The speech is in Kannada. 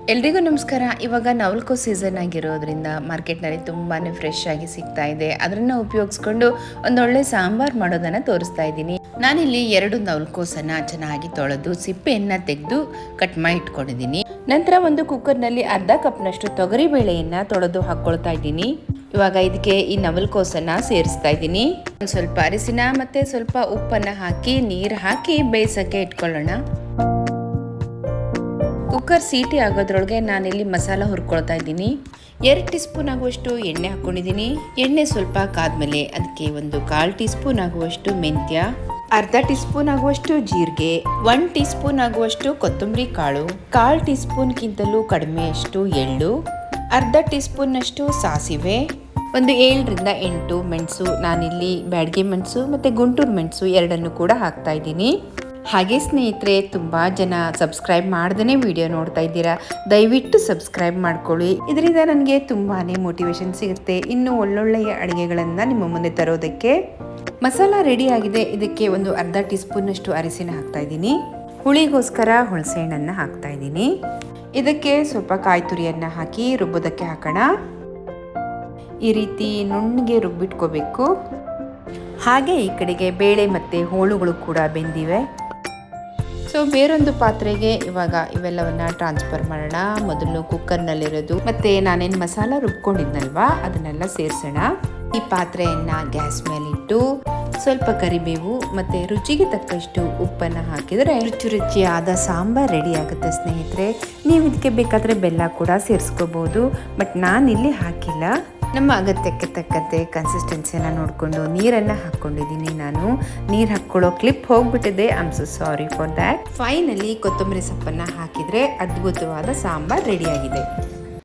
ಎಲ್ರಿಗೂ ನಮಸ್ಕಾರ. ಇವಾಗ ನವಲ್ಕೋ ಸೀಸನ್ ಆಗಿರೋದ್ರಿಂದ ಮಾರ್ಕೆಟ್ನಲ್ಲಿ ತುಂಬಾ ಫ್ರೆಶ್ ಆಗಿ ಸಿಗ್ತಾ ಇದೆ. ಅದನ್ನ ಉಪಯೋಗಿಸ್ಕೊಂಡು ಒಂದೊಳ್ಳೆ ಸಾಂಬಾರ್ ಮಾಡೋದನ್ನ ತೋರಿಸ್ತಾ ಇದ್ದೀನಿ. ನಾನಿಲ್ಲಿ ಎರಡು ನವಲ್ಕೋಸನ್ನ ಚೆನ್ನಾಗಿ ತೊಳೆದು ಸಿಪ್ಪೆಯನ್ನ ತೆಗೆದು ಕಟ್ ಮಾಡಿ ಇಟ್ಕೊಂಡಿದ್ದೀನಿ. ನಂತರ ಒಂದು ಕುಕ್ಕರ್ನಲ್ಲಿ ಅರ್ಧ ಕಪ್ನಷ್ಟು ತೊಗರಿ ಬೇಳೆಯನ್ನ ತೊಳೆದು ಹಾಕೊಳ್ತಾ ಇದ್ದೀನಿ. ಇವಾಗ ಇದಕ್ಕೆ ಈ ನವಲ್ಕೋಸನ್ನ ಸೇರಿಸ್ತಾ ಇದ್ದೀನಿ. ಒಂದು ಸ್ವಲ್ಪ ಅರಿಸಿನ ಮತ್ತೆ ಸ್ವಲ್ಪ ಉಪ್ಪನ್ನ ಹಾಕಿ ನೀರು ಹಾಕಿ ಬೇಯಿಸಕ್ಕೆ ಇಟ್ಕೊಳ್ಳೋಣ. ಕುಕ್ಕರ್ ಸೀಟಿ ಆಗೋದ್ರೊಳಗೆ ನಾನಿಲ್ಲಿ ಮಸಾಲ ಹುರ್ಕೊಳ್ತಾ ಇದ್ದೀನಿ. ಎರಡು ಟೀ ಸ್ಪೂನ್ ಆಗುವಷ್ಟು ಎಣ್ಣೆ ಹಾಕ್ಕೊಂಡಿದ್ದೀನಿ ಎಣ್ಣೆ ಸ್ವಲ್ಪ ಕಾದ್ಮೇಲೆ ಅದಕ್ಕೆ ಒಂದು ಕಾಲು ಟೀ ಸ್ಪೂನ್ ಆಗುವಷ್ಟು ಮೆಂತ್ಯ, ಅರ್ಧ ಟೀ ಸ್ಪೂನ್ ಆಗುವಷ್ಟು ಜೀರಿಗೆ, ಒನ್ ಟೀ ಸ್ಪೂನ್ ಆಗುವಷ್ಟು ಕೊತ್ತಂಬರಿ ಕಾಳು, ಕಾಲು ಟೀ ಸ್ಪೂನ್ಗಿಂತಲೂ ಕಡಿಮೆಯಷ್ಟು ಎಳ್ಳು, ಅರ್ಧ ಟೀ ಸ್ಪೂನ್ನಷ್ಟು ಸಾಸಿವೆ, ಒಂದು ಏಳರಿಂದ ಎಂಟು ಮೆಣಸು ನಾನಿಲ್ಲಿ ಬ್ಯಾಡ್ಗೆ ಮೆಣಸು ಮತ್ತು ಗುಂಟೂರು ಮೆಣಸು ಎರಡನ್ನು ಕೂಡ ಹಾಕ್ತಾ ಇದ್ದೀನಿ. ಹಾಗೆ ಸ್ನೇಹಿತರೆ, ತುಂಬ ಜನ ಸಬ್ಸ್ಕ್ರೈಬ್ ಮಾಡ್ದೇ ವಿಡಿಯೋ ನೋಡ್ತಾ ಇದ್ದೀರಾ? ದಯವಿಟ್ಟು ಸಬ್ಸ್ಕ್ರೈಬ್ ಮಾಡ್ಕೊಳ್ಳಿ. ಇದರಿಂದ ನನಗೆ ತುಂಬಾ ಮೋಟಿವೇಶನ್ ಸಿಗುತ್ತೆ. ಇನ್ನು ಒಳ್ಳೊಳ್ಳೆಯ ಅಡುಗೆಗಳನ್ನು ನಿಮ್ಮ ಮುಂದೆ ತರೋದಕ್ಕೆ. ಮಸಾಲ ರೆಡಿ ಆಗಿದೆ. ಇದಕ್ಕೆ ಒಂದು ಅರ್ಧ ಟೀ ಸ್ಪೂನ್ನಷ್ಟು ಅರಿಸಿನ ಹಾಕ್ತಾ ಇದ್ದೀನಿ. ಹುಳಿಗೋಸ್ಕರ ಹುಣಸೆ ಹಣ್ಣನ್ನು ಹಾಕ್ತಾ ಇದ್ದೀನಿ. ಇದಕ್ಕೆ ಸ್ವಲ್ಪ ಕಾಯಿ ತುರಿಯನ್ನು ಹಾಕಿ ರುಬ್ಬೋದಕ್ಕೆ ಹಾಕೋಣ. ಈ ರೀತಿ ನುಣ್ಣಗೆ ರುಬ್ಬಿಟ್ಕೋಬೇಕು. ಹಾಗೆ ಈ ಕಡೆಗೆ ಬೇಳೆ ಮತ್ತು ಹೋಳುಗಳು ಕೂಡ ಬೆಂದಿವೆ. ಸೊ ಬೇರೊಂದು ಪಾತ್ರೆಗೆ ಇವಾಗ ಇವೆಲ್ಲವನ್ನ ಟ್ರಾನ್ಸ್ಫರ್ ಮಾಡೋಣ. ಮೊದಲು ಕುಕ್ಕರ್ನಲ್ಲಿರೋದು ಮತ್ತೆ ನಾನೇನು ಮಸಾಲ ರುಬ್ಕೊಂಡಿದ್ನಲ್ವಾ? ಅದನ್ನೆಲ್ಲ ಸೇರಿಸೋಣ. ಈ ಪಾತ್ರೆಯನ್ನ ಗ್ಯಾಸ್ ಮೇಲಿಟ್ಟು ಸ್ವಲ್ಪ ಕರಿಬೇವು ಮತ್ತೆ ರುಚಿಗೆ ತಕ್ಕಷ್ಟು ಉಪ್ಪನ್ನು ಹಾಕಿದರೆ ರುಚಿ ರುಚಿಯಾದ ಸಾಂಬಾರ್ ರೆಡಿ ಆಗುತ್ತೆ ಸ್ನೇಹಿತರೆ. ನೀವು ಇದಕ್ಕೆ ಬೇಕಾದರೆ ಬೆಲ್ಲ ಕೂಡ ಸೇರಿಸ್ಕೋಬಹುದು ಬಟ್ ನಾನಿಲ್ಲಿ ಹಾಕಿಲ್ಲ. ನಮ್ಮ ಅಗತ್ಯಕ್ಕೆ ತಕ್ಕಂತೆ ಕನ್ಸಿಸ್ಟೆನ್ಸಿಯನ್ನು ನೋಡಿಕೊಂಡು ನೀರನ್ನು ಹಾಕ್ಕೊಂಡಿದ್ದೀನಿ ನಾನು. ನೀರು ಹಾಕ್ಕೊಳ್ಳೋ ಕ್ಲಿಪ್ ಹೋಗ್ಬಿಟ್ಟಿದೆ. I so sorry for that finally ಕೊತ್ತಂಬರಿ ಸೊಪ್ಪನ್ನು ಹಾಕಿದರೆ ಅದ್ಭುತವಾದ ಸಾಂಬಾರ್ ರೆಡಿಯಾಗಿದೆ